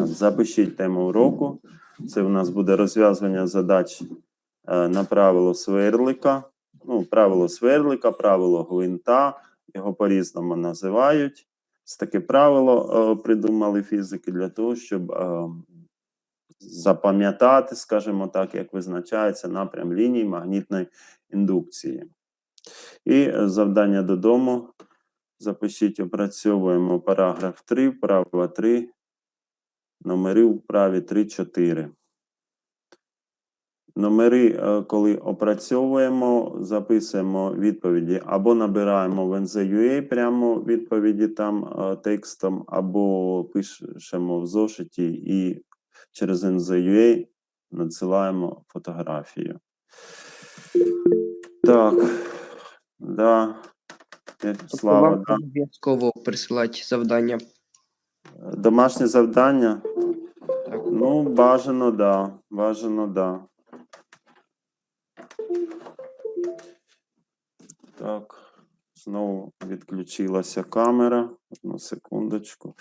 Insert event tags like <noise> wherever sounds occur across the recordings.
Запишіть тему уроку. Це у нас буде розв'язування задач е, на правило сверлика. Ну, правило сверлика, правило гвинта, його по-різному називають. Це таке правило е, придумали фізики для того, щоб е, запам'ятати, скажімо так, як визначається напрям ліній магнітної індукції. І завдання додому. Запишіть, опрацьовуємо параграф 3, вправа 3, номери у вправі 3-4. Номери, е, коли опрацьовуємо, записуємо відповіді або набираємо в NZUA прямо відповіді там е, текстом, або пишемо в зошиті і через NZUA надсилаємо фотографію. Так, да. Е, Слава, да. обов'язково присилати завдання. Домашнє завдання. Так. Ну, бажано, да. Бажано, да. Так, знову відключилася камера. Одну секундочку.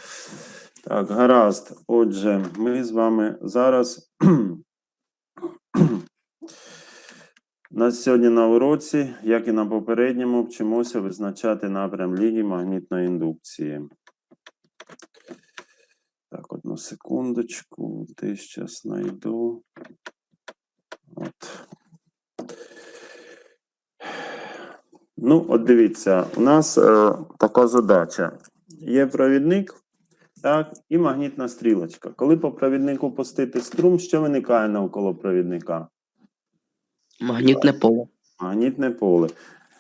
Так, гаразд. Отже, ми з вами зараз. <clears throat> Нас сьогодні на уроці, як і на попередньому, вчимося визначати напрям лінії магнітної індукції. Так, секундочку, десь зараз знайду. От. Ну, от дивіться, у нас е, така задача. Є провідник, так, і магнітна стрілочка. Коли по провіднику пустити струм, що виникає навколо провідника? Магнітне поле. Магнітне поле.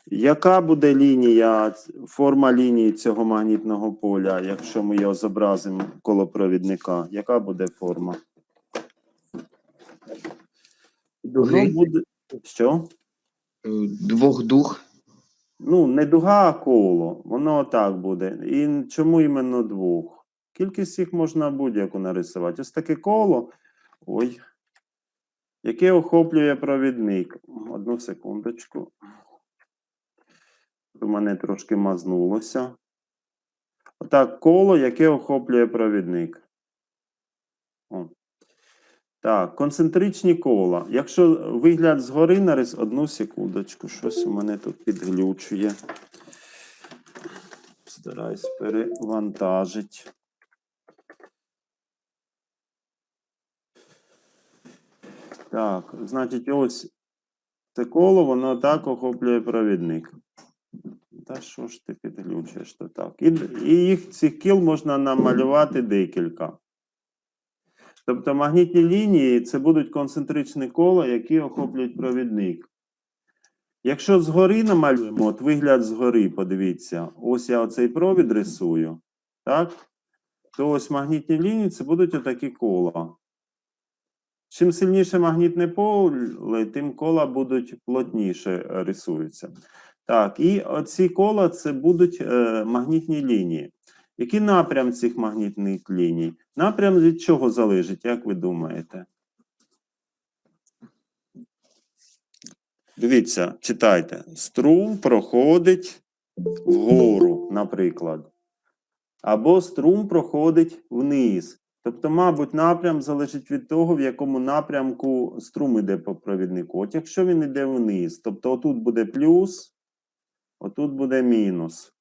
Яка буде лінія, форма лінії цього магнітного поля, якщо ми його зобразимо коло провідника? Яка буде форма? Дуги. Ну, буде... Що? Двох дуг. Ну, не дуга, а коло. Воно так буде. І чому іменно двох? Кількість їх можна будь-яку нарисувати. Ось таке коло. Ой. Яке охоплює провідник. Одну секундочку. Мене трошки мазнулося. Отак, коло, яке охоплює провідник. О. Так, концентричні кола. Якщо вигляд згори нарис, одну секундочку, щось у мене тут підглючує. Стараюсь перевантажити. Так, значить, ось це коло, воно так охоплює провідник. Та що ж ти підглючуєш то так? І, і їх цих кіл можна намалювати декілька. Тобто магнітні лінії це будуть концентричні кола, які охоплюють провідник. Якщо згори намалюємо, от вигляд згори, подивіться, ось я оцей провід рисую, так? То ось магнітні лінії це будуть отакі кола. Чим сильніше магнітне поле, тим кола будуть плотніше рисуються. Так, і оці кола це будуть е, магнітні лінії. Який напрям цих магнітних ліній? Напрям від чого залежить, як ви думаєте? Дивіться, читайте. Струм проходить вгору, наприклад. Або струм проходить вниз. Тобто, мабуть, напрям залежить від того, в якому напрямку струм іде по провіднику. От якщо він іде вниз, тобто отут буде плюс, отут буде мінус.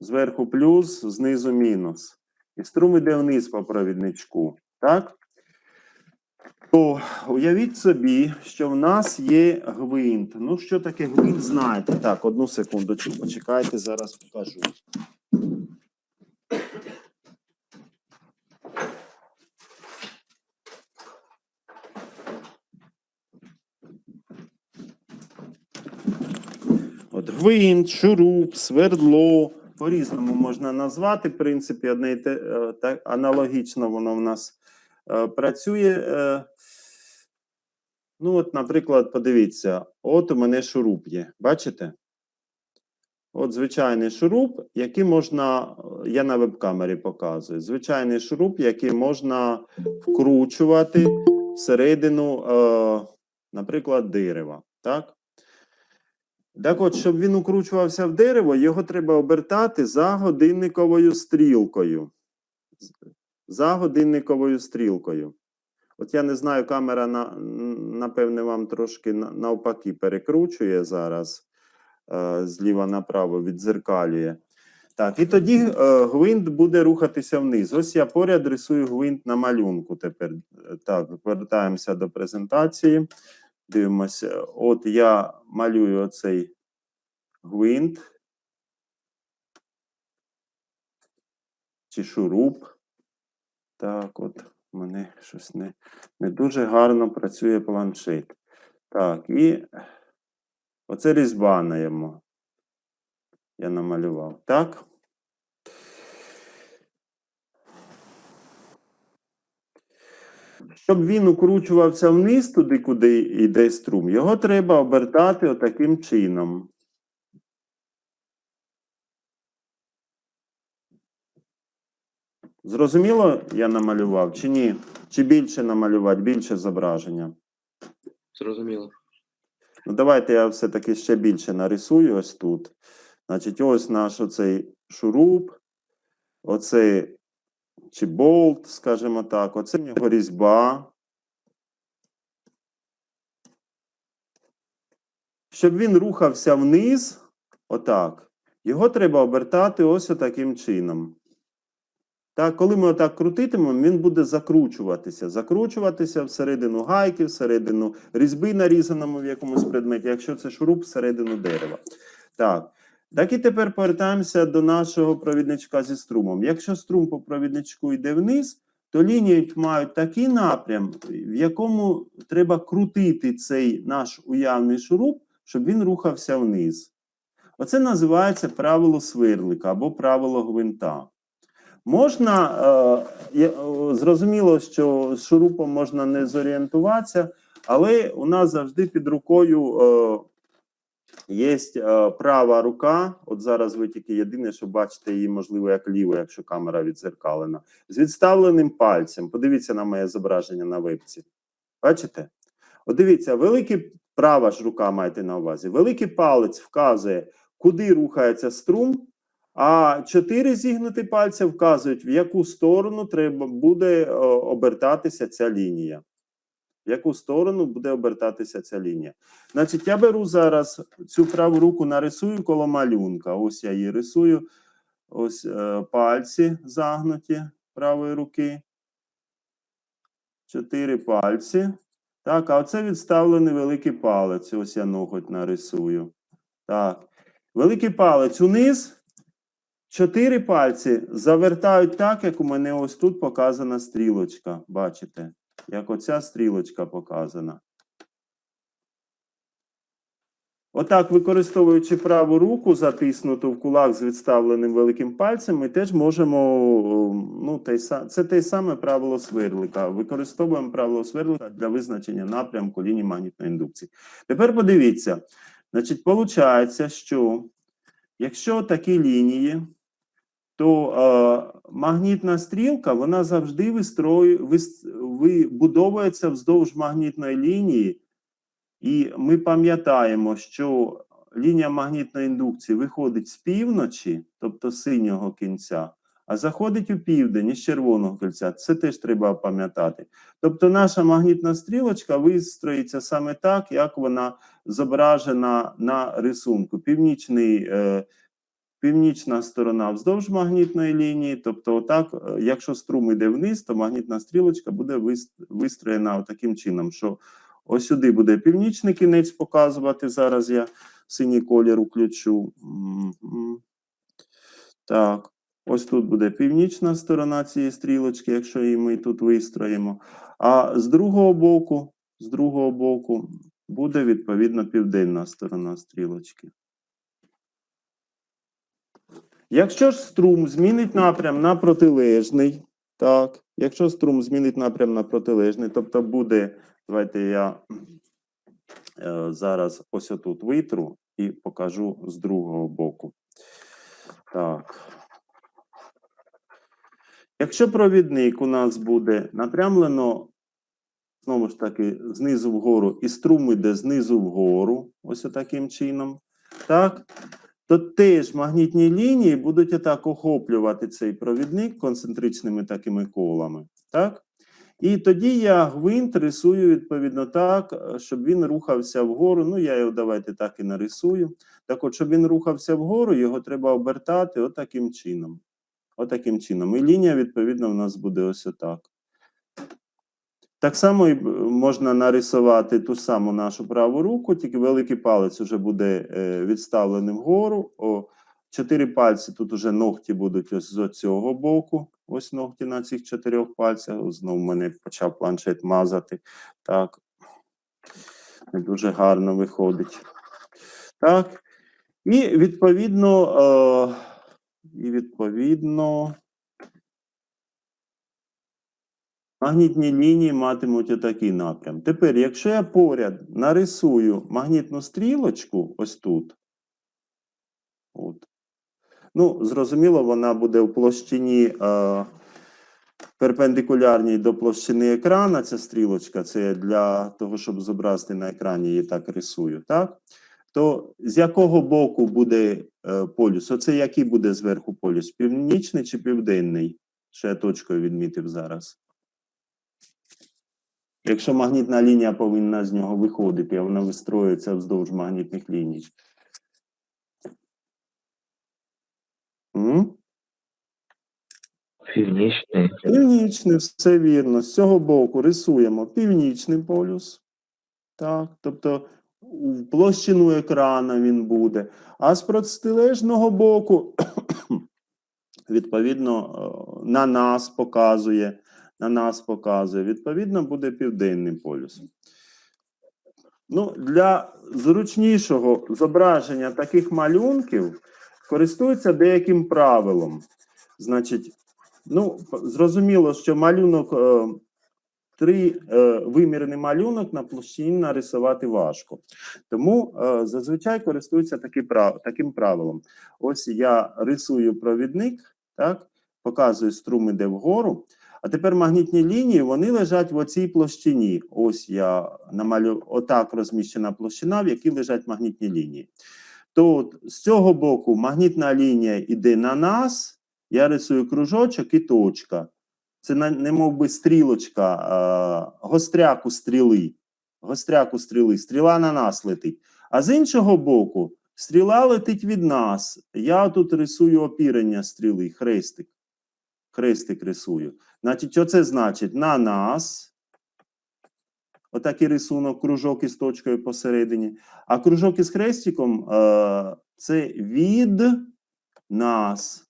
Зверху плюс, знизу мінус. І струм іде вниз по провідничку. Так? То уявіть собі, що в нас є гвинт. Ну, що таке гвинт, знаєте. Так, одну секундочку, почекайте, зараз покажу. От гвинт, шуруп, свердло. По-різному можна назвати. В принципі, одне і те, е, так, аналогічно воно в нас е, працює. Е, ну, от, наприклад, подивіться, от у мене шуруп є. Бачите? От звичайний шуруп, який можна, я на веб-камері показую. Звичайний шуруп, який можна вкручувати всередину, е, наприклад, дерева. Так? Так от, щоб він укручувався в дерево, його треба обертати за годинниковою стрілкою. за годинниковою стрілкою. От я не знаю, камера на, напевне вам трошки навпаки перекручує зараз е, зліва направо, відзеркалює. Так, і тоді е, гвинт буде рухатися вниз. Ось я поряд рисую гвинт на малюнку тепер. Е, Так, повертаємося до презентації. Дивимося. От я малюю оцей гвинт. Чи шуруп. Так, от у мене щось не, не дуже гарно працює планшет. Так, і оце різьба на. Я намалював. Так. Щоб він укручувався вниз туди, куди йде струм, його треба обертати отаким чином. Зрозуміло, я намалював чи ні? Чи більше намалювати, більше зображення? Зрозуміло. Ну, давайте я все-таки ще більше нарисую ось тут. Значить, ось наш оцей шуруп, оцей чи болт, скажімо так, оце в нього різьба. Щоб він рухався вниз, отак, його треба обертати ось таким чином. Так, коли ми отак крутитимемо, він буде закручуватися. Закручуватися всередину гайки, всередину різьби, нарізаному в якомусь предметі, якщо це шуруп всередину дерева. Так. Так і тепер повертаємося до нашого провідничка зі струмом. Якщо струм по провідничку йде вниз, то лінії мають такий напрям, в якому треба крутити цей наш уявний шуруп, щоб він рухався вниз. Оце називається правило свирлика або правило гвинта. Можна, е, е, зрозуміло, що з шурупом можна не зорієнтуватися, але у нас завжди під рукою е, є е, права рука. От зараз ви тільки єдине, що бачите її, можливо, як ліву, якщо камера відзеркалена, з відставленим пальцем. Подивіться на моє зображення на вебці. Бачите? От дивіться, великий права ж рука маєте на увазі. Великий палець вказує, куди рухається струм, а чотири зігнуті пальці вказують, в яку сторону треба буде е, обертатися ця лінія. В яку сторону буде обертатися ця лінія. Значить, я беру зараз цю праву руку, нарисую коло малюнка. Ось я її рисую. Ось е, пальці загнуті правої руки. Чотири пальці. Так, а оце відставлений великий палець. Ось я ноготь нарисую. Так. Великий палець униз. Чотири пальці завертають так, як у мене ось тут показана стрілочка. Бачите? Як оця стрілочка показана. Отак, використовуючи праву руку, затиснуту в кулак з відставленим великим пальцем, ми теж можемо. Ну, те, це те саме правило сверлика. Використовуємо правило сверлика для визначення напрямку лінії магнітної індукції. Тепер подивіться, значить, виходить, що якщо такі лінії, то е, магнітна стрілка вона завжди вистрою, вис, вибудовується вздовж магнітної лінії. І ми пам'ятаємо, що лінія магнітної індукції виходить з півночі, тобто з синього кінця, а заходить у південь із червоного кільця. Це теж треба пам'ятати. Тобто наша магнітна стрілочка вистроїться саме так, як вона зображена на рисунку. Північний, е, північна сторона вздовж магнітної лінії. Тобто, отак, е, якщо струм йде вниз, то магнітна стрілочка буде вистроєна таким чином, що Ось сюди буде північний кінець показувати. Зараз я синій колір включу. Мгм. Так, ось тут буде північна сторона цієї стрілочки, якщо її ми тут вистроїмо. А з другого боку, з другого боку буде відповідно південна сторона стрілочки. Якщо ж струм змінить напрям на протилежний, так, якщо струм змінить напрям на протилежний, тобто буде Давайте я е, зараз ось отут витру і покажу з другого боку. Так. Якщо провідник у нас буде напрямлено, знову ж таки, знизу вгору, і струм іде знизу вгору, ось таким чином, так, то теж магнітні лінії будуть отак охоплювати цей провідник концентричними такими колами. Так? І тоді я гвинт рисую відповідно так, е, щоб він рухався вгору. Ну, я його давайте так і нарисую. Так от, щоб він рухався вгору, його треба обертати отаким чином. Отаким чином. І лінія, відповідно, в нас буде ось отак. Так само і можна нарисувати ту саму нашу праву руку, тільки великий палець вже буде е, відставлений вгору. О, чотири пальці тут уже ногті будуть ось з цього боку. Ось ногті на цих чотирьох пальцях. Знову мене почав планшет мазати. Так. Не дуже гарно виходить. Так. І відповідно, е, і відповідно. Магнітні лінії матимуть отакий напрям. Тепер, якщо я поряд нарисую магнітну стрілочку, ось тут, от, ну, зрозуміло, вона буде в площині е, перпендикулярній до площини екрана. Ця стрілочка, це для того, щоб зобразити на екрані, її так рисую, так? То з якого боку буде е, полюс? Оце який буде зверху полюс? Північний чи південний? Що я точкою відмітив зараз. Якщо магнітна лінія повинна з нього виходити, а вона вистроюється вздовж магнітних ліній. М? Північний. Північний, все вірно. З цього боку рисуємо північний полюс. Так, тобто в площину екрана він буде. А з протилежного боку, <clears throat> відповідно, е, на нас показує. На нас показує. Відповідно, буде південний полюс. Ну, для зручнішого зображення таких малюнків користуються деяким правилом. Значить, Ну, зрозуміло, що малюнок, е, три е, малюнок на площині нарисувати важко. Тому е, зазвичай користуються таким правилом. Ось я рисую провідник, так, показую струм іде вгору. А тепер магнітні лінії вони лежать в оцій площині. Ось я намалю отак розміщена площина, в якій лежать магнітні лінії. То от з цього боку магнітна лінія йде на нас. Я рисую кружочок і точка. Це не мов би стрілочка, а, гостряку стріли. Гостряку стріли. Стріла на нас летить. А з іншого боку, стріла летить від нас. Я тут рисую опірення стріли, хрестик. Хрестик рисую. Значить, що це значить? На нас. Отакий рисунок, кружок із точкою посередині. А кружок із хрестиком е, це від нас.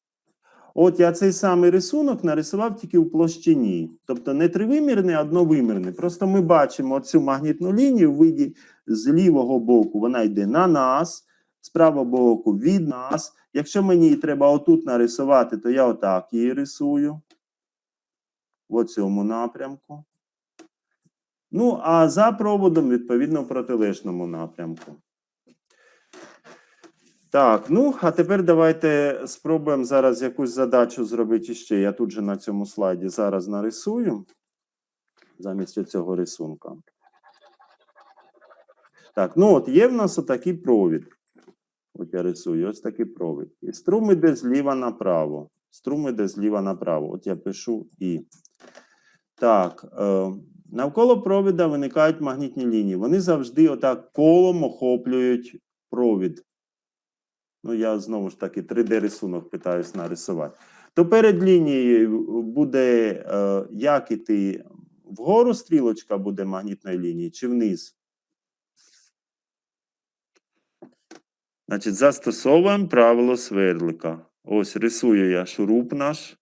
От я цей самий рисунок нарисував тільки в площині. Тобто не тривимірний, а одновимірний. Просто ми бачимо цю магнітну лінію в виді з лівого боку. Вона йде на нас, з правого боку від нас. Якщо мені її треба отут нарисувати, то я отак її рисую. В цьому напрямку. Ну, а за проводом, відповідно, в протилежному напрямку. Так, ну а тепер давайте спробуємо зараз якусь задачу зробити ще. Я тут же на цьому слайді зараз нарисую замість цього рисунка. Так, ну от є в нас отакий провід. От я рисую, ось такий провід. І струм іде зліва направо. Струм іде зліва направо. От я пишу І. Так, е, навколо провіда виникають магнітні лінії. Вони завжди отак колом охоплюють провід. Ну, я знову ж таки 3D-рисунок питаюсь нарисувати. То перед лінією буде е, як іти вгору стрілочка буде магнітної лінії чи вниз? Значить, застосовуємо правило свердлика. Ось рисую я шуруп наш.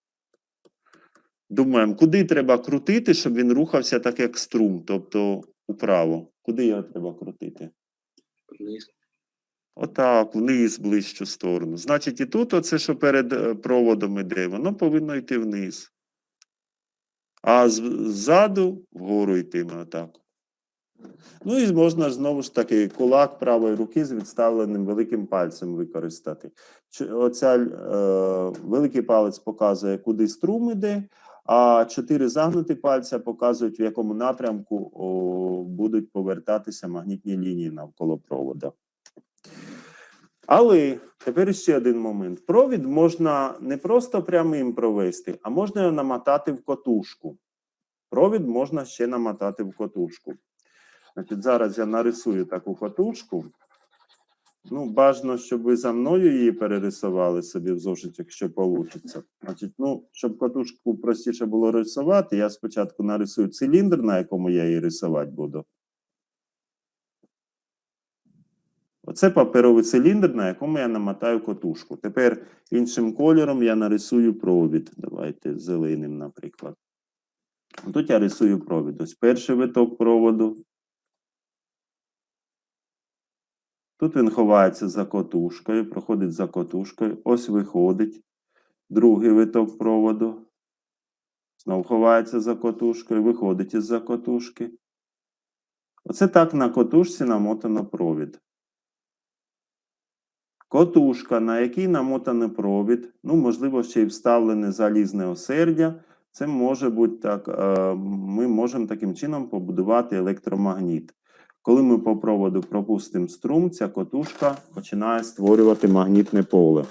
Думаємо, куди треба крутити, щоб він рухався так, як струм, тобто управо. Куди його треба крутити? Вниз. Отак, вниз, ближчу сторону. Значить, і тут оце, що перед е, проводом іде, воно повинно йти вниз. А ззаду вгору йтиме отак. Ну і можна знову ж таки кулак правої руки з відставленим великим пальцем використати. Оця е, великий палець показує, куди струм іде, а чотири загнуті пальця показують, в якому напрямку о, будуть повертатися магнітні лінії навколо провода. Але тепер ще один момент. Провід можна не просто прямим провести, а можна його намотати в котушку. Провід можна ще намотати в котушку. Значить, зараз я нарисую таку котушку. Ну, бажано, щоб ви за мною її перерисували собі в зошит, якщо вийде. Значить, ну, щоб котушку простіше було рисувати, я спочатку нарисую циліндр, на якому я її рисувати буду. Оце паперовий циліндр, на якому я намотаю котушку. Тепер іншим кольором я нарисую провід. Давайте зеленим, наприклад. Тут я рисую провід. Ось перший виток проводу. Тут він ховається за котушкою, проходить за котушкою. Ось виходить. Другий виток проводу. Знов ховається за котушкою, виходить із-за котушки. Оце так на котушці намотано провід. Котушка, на якій намотаний провід, ну, можливо, ще й вставлене залізне осердя. Це може бути так, е, ми можемо таким чином побудувати електромагніт. Коли ми по проводу пропустимо струм, ця котушка починає створювати магнітне поле.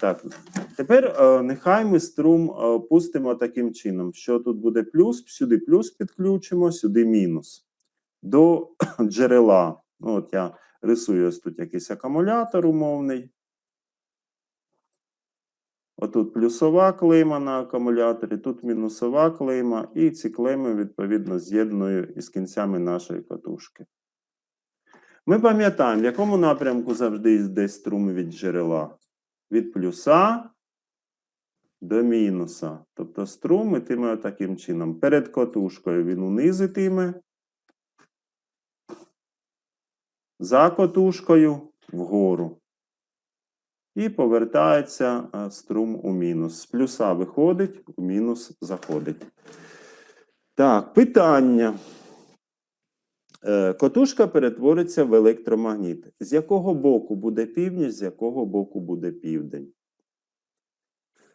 Так, тепер е, нехай ми струм е, пустимо таким чином, що тут буде плюс, сюди плюс підключимо, сюди мінус. До <clears throat> джерела. Ну, от я рисую ось тут якийсь акумулятор умовний. Отут плюсова клейма на акумуляторі, тут мінусова клейма, і ці клейми, відповідно, з'єдную із кінцями нашої катушки. Ми пам'ятаємо, в якому напрямку завжди йде струм від джерела? Від плюса до мінуса. Тобто струм ітиме таким чином. Перед катушкою він униз ітиме, за котушкою вгору. І повертається е, струм у мінус. З плюса виходить, у мінус заходить. Так, питання. Е, Котушка перетвориться в електромагніт. З якого боку буде північ, з якого боку буде південь?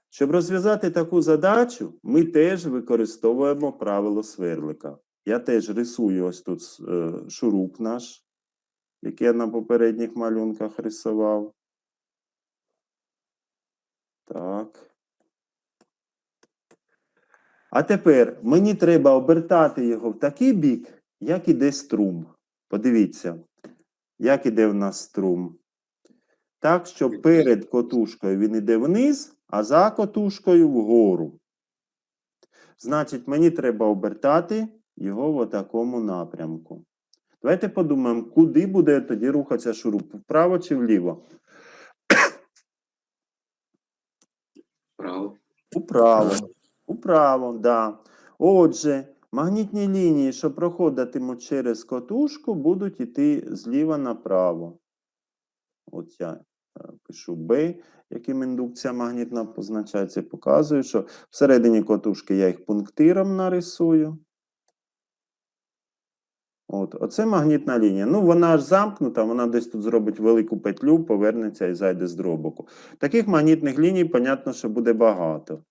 Щоб розв'язати таку задачу, ми теж використовуємо правило сверлика. Я теж рисую ось тут е, шуруп наш, який я на попередніх малюнках рисував. Так. А тепер мені треба обертати його в такий бік, як іде струм. Подивіться, як іде в нас струм. Так, що перед котушкою він іде вниз, а за котушкою вгору. Значить, мені треба обертати його в такому напрямку. Давайте подумаємо, куди буде тоді рухатися шуруп, вправо чи вліво? Право. Управо. Управо, да. Отже, магнітні лінії, що проходитимуть через котушку, будуть йти зліва направо. От я е, пишу B, яким індукція магнітна позначається, показую, що всередині котушки я їх пунктиром нарисую. От, оце магнітна лінія. Ну, вона ж замкнута, вона десь тут зробить велику петлю, повернеться і зайде з дробоку. Таких магнітних ліній, понятно, що буде багато.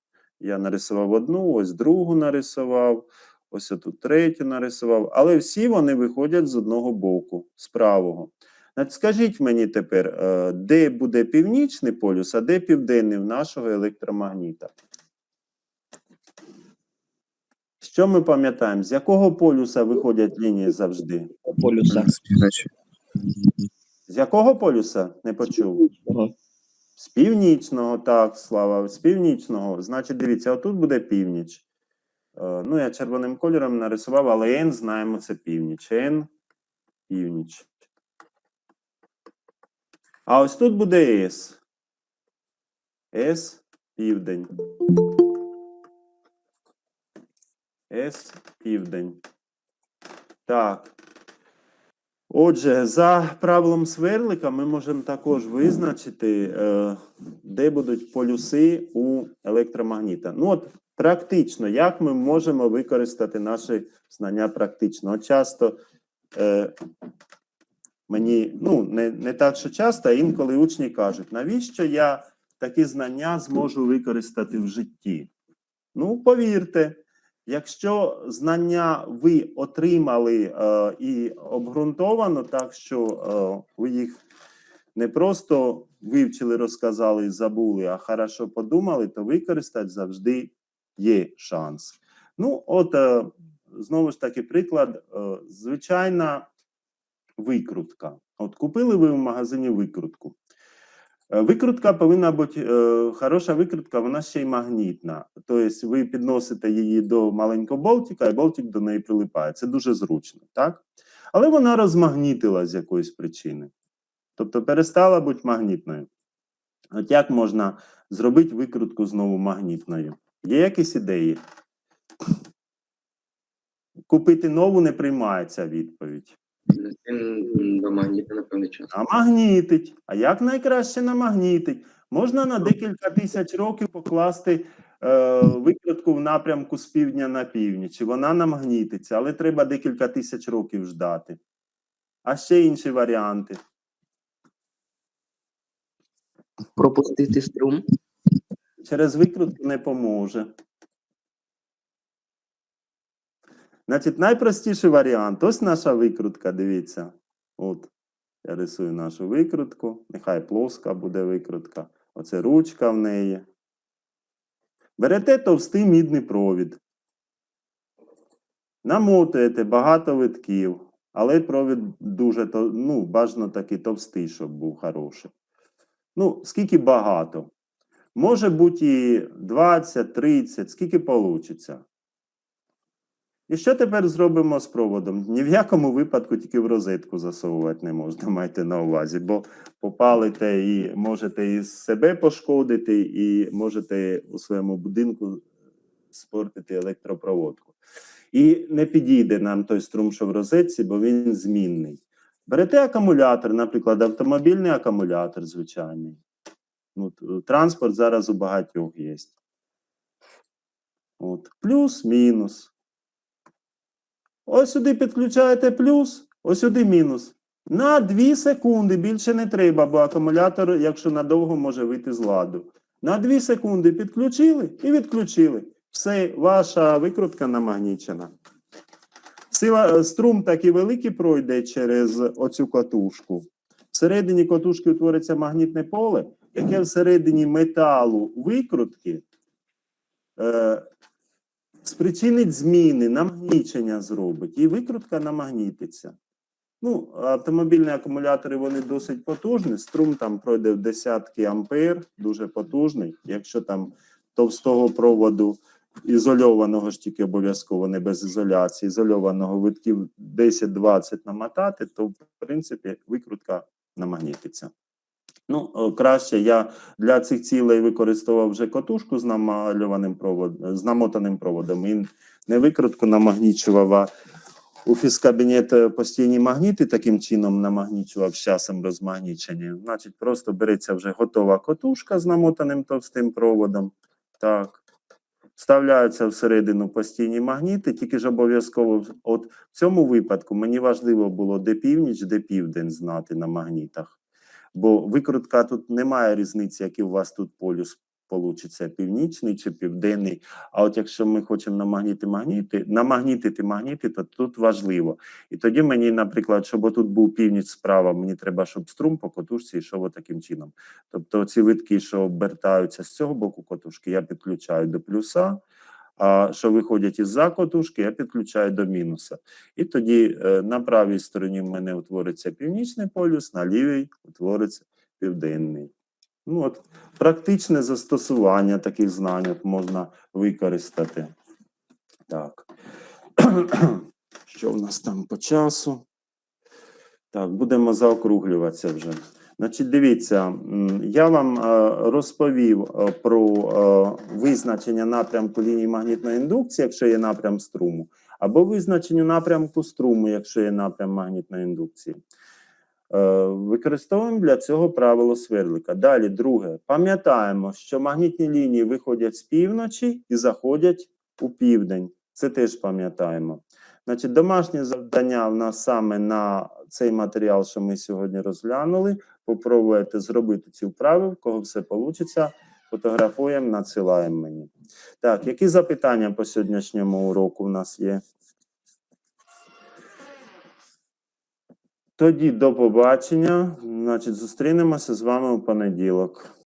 Я нарисував одну, ось другу нарисував, ось тут третю нарисував, але всі вони виходять з одного боку, з правого. Скажіть мені тепер, е, де буде північний полюс, а де південний в нашого електромагніта? Що ми пам'ятаємо? З якого полюса виходять лінії завжди? полюса. З якого полюса? Не почув. З північного, так, Слава, з північного. Значить, дивіться, отут буде північ. Е, ну, я червоним кольором нарисував, але N знаємо, це північ. N північ. А ось тут буде S. S південь. S південь. Так. Отже, за правилом сверлика ми можемо також визначити, е, де будуть полюси у електромагніта. Ну, от практично, як ми можемо використати наші знання практично? От часто е, мені, ну, не, не так, що часто, а інколи учні кажуть, навіщо я такі знання зможу використати в житті? Ну, повірте, Якщо знання ви отримали е, і обґрунтовано, так що е, ви їх не просто вивчили, розказали і забули, а хорошо подумали, то використати завжди є шанс. Ну, от е, знову ж таки, приклад, е, звичайна викрутка. От купили ви в магазині викрутку. Е, Викрутка повинна бути е, хороша викрутка, вона ще й магнітна. Тобто ви підносите її до маленького болтика, і болтик до неї прилипає. Це дуже зручно, так? Але вона розмагнітила з якоїсь причини. Тобто перестала бути магнітною. От як можна зробити викрутку знову магнітною? Є якісь ідеї? Купити нову не приймається відповідь. Він до магніта на певний час. А магнітить. А як найкраще намагнітить? Можна на декілька тисяч років покласти е, викрутку в напрямку з півдня на північ, і вона намагнітиться, але треба декілька тисяч років ждати. А ще інші варіанти. пропустити струм. Через викрутку не поможе. Значить, найпростіший варіант. Ось наша викрутка, дивіться. От, я рисую нашу викрутку. Нехай плоска буде викрутка. Оце ручка в неї. Берете товстий мідний провід. Намотуєте багато витків, але провід дуже ну, бажано такий товстий, щоб був хороший. Ну, скільки багато. Може бути і 20, 30, скільки вийде. І що тепер зробимо з проводом? Ні в якому випадку тільки в розетку засовувати не можна, <laughs> майте на увазі, бо попалите і можете і себе пошкодити, і можете у своєму будинку спортити електропроводку. І не підійде нам той струм, що в розетці, бо він змінний. Берете акумулятор, наприклад, автомобільний акумулятор звичайний. Ну, транспорт зараз у багатьох є. Плюс-мінус. Ось сюди підключаєте плюс, ось сюди мінус. На 2 секунди більше не треба, бо акумулятор, якщо надовго, може вийти з ладу. На 2 секунди підключили і відключили. Все, ваша викрутка намагнічена. Сила, е, струм такий великий пройде через оцю катушку. Всередині катушки утвориться магнітне поле, яке всередині металу викрутки е, спричинить зміни, намагнічення зробить, і викрутка намагнітиться. Ну, автомобільні акумулятори вони досить потужні. Струм там пройде в десятки ампер, дуже потужний. Якщо там товстого проводу ізольованого ж тільки обов'язково не без ізоляції, ізольованого витків 10-20 намотати, то в принципі викрутка намагнітиться. Ну, краще я для цих цілей використовував вже котушку з намальованим проводом, з намотаним проводом. І не викрутку намагнічував, а у фізкабінет е, постійні магніти таким чином намагнічував з часом розмагнічення. Значить, просто береться вже готова котушка з намотаним товстим проводом. Так. Вставляються всередину постійні магніти, тільки ж обов'язково от в цьому випадку мені важливо було де північ, де південь знати на магнітах. Бо викрутка тут немає різниці, який у вас тут полюс получиться, північний чи південний. А от якщо ми хочемо намагніти магніти, намагнітити магніти, то тут важливо. І тоді мені, наприклад, щоб тут був північ справа, мені треба, щоб струм по котушці йшов таким чином. Тобто ці витки, що обертаються з цього боку котушки, я підключаю до плюса. Що виходять із-за котушки, я підключаю до мінуса. І тоді е, на правій стороні в мене утвориться північний полюс, на лівій утвориться південний. Ну, от, практичне застосування таких знань можна використати. Так. Що в нас там по часу? Так, будемо заокруглюватися вже. Значить, дивіться, я вам е, розповів е, про е, визначення напрямку лінії магнітної індукції, якщо є напрям струму, або визначенню напрямку струму, якщо є напрям магнітної індукції. Використовуємо для цього правило сверлика. Далі, друге, пам'ятаємо, що магнітні лінії виходять з півночі і заходять у південь. Це теж пам'ятаємо. Значить, домашнє завдання в нас саме на цей матеріал, що ми сьогодні розглянули. Попробуйте зробити ці вправи, в кого все вийде. Фотографуємо, надсилаємо мені. Так, які запитання по сьогоднішньому уроку в нас є? Тоді до побачення. Значить, зустрінемося з вами у понеділок.